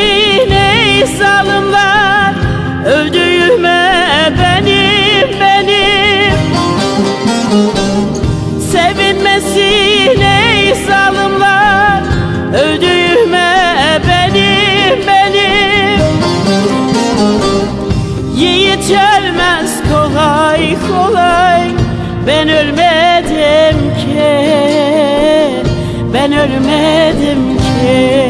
ettin ey zalimler Öldüğüme benim benim. Sevinmesin ey zalimler Öldüğüme benim benim. Yiğit ölmez kolay kolay. Ben ölmedim ki. Ben ölmedim ki.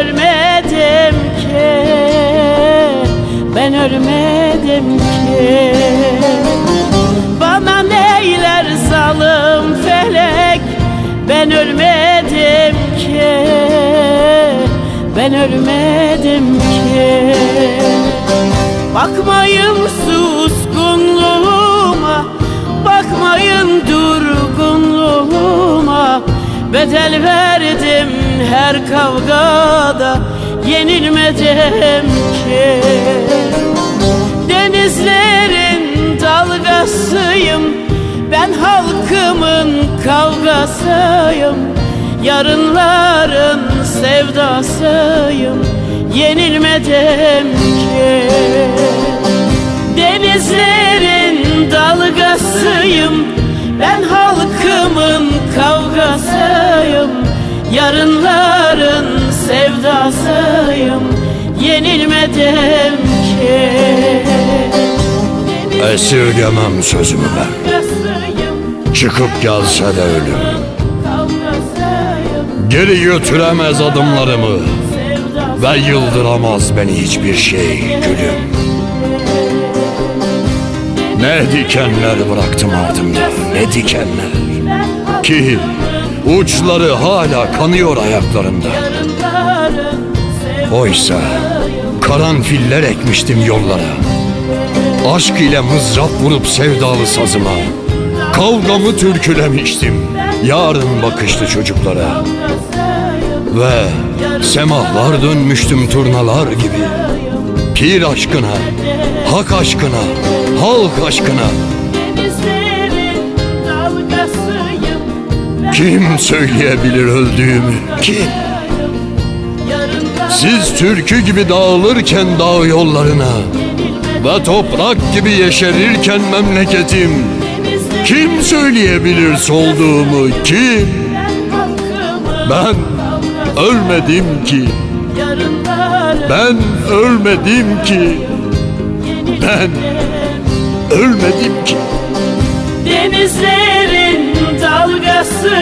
Ben ölmedim ki. Ben ölmedim ki. Bana neyler salım felek Ben ölmedim ki. Ben ölmedim ki. Bakmayın suskunluğuma Bakmayın durgunluğuma. Bedel verdim her kavgada Yenilmedim ki. Denizlerin dalgasıyım Ben halkımın kavgasıyım. Yarınların sevdasıyım Yenilmedim ki. Denizlerin dalgasıyım Yarınların sevdasıyım Yenilmedim ki. Esirgemem sözümü ben. Çıkıp gelse de ölüm Geri götüremez adımlarımı. Ve yıldıramaz beni hiçbir şey gülüm. Ne dikenler bıraktım ardımda Ne dikenler. Ki uçları hala kanıyor ayaklarımda Oysa karanfiller ekmiştim yollara. Aşk ile mızrap vurup sevdalı sazıma. Kavgamı türkülemiştim Yarın bakışlı çocuklara. Ve semahlar dönmüştüm turnalar gibi. Pir aşkına, hak aşkına, halk aşkına Kim söyleyebilir öldüğümü? Kim? Siz türkü gibi dağılırken dağ yollarına Ve toprak gibi yeşerirken memleketim Kim söyleyebilir solduğumu? Kim? ben ölmedim ki Ben ölmedim ki Ben ölmedim ki Denizlerin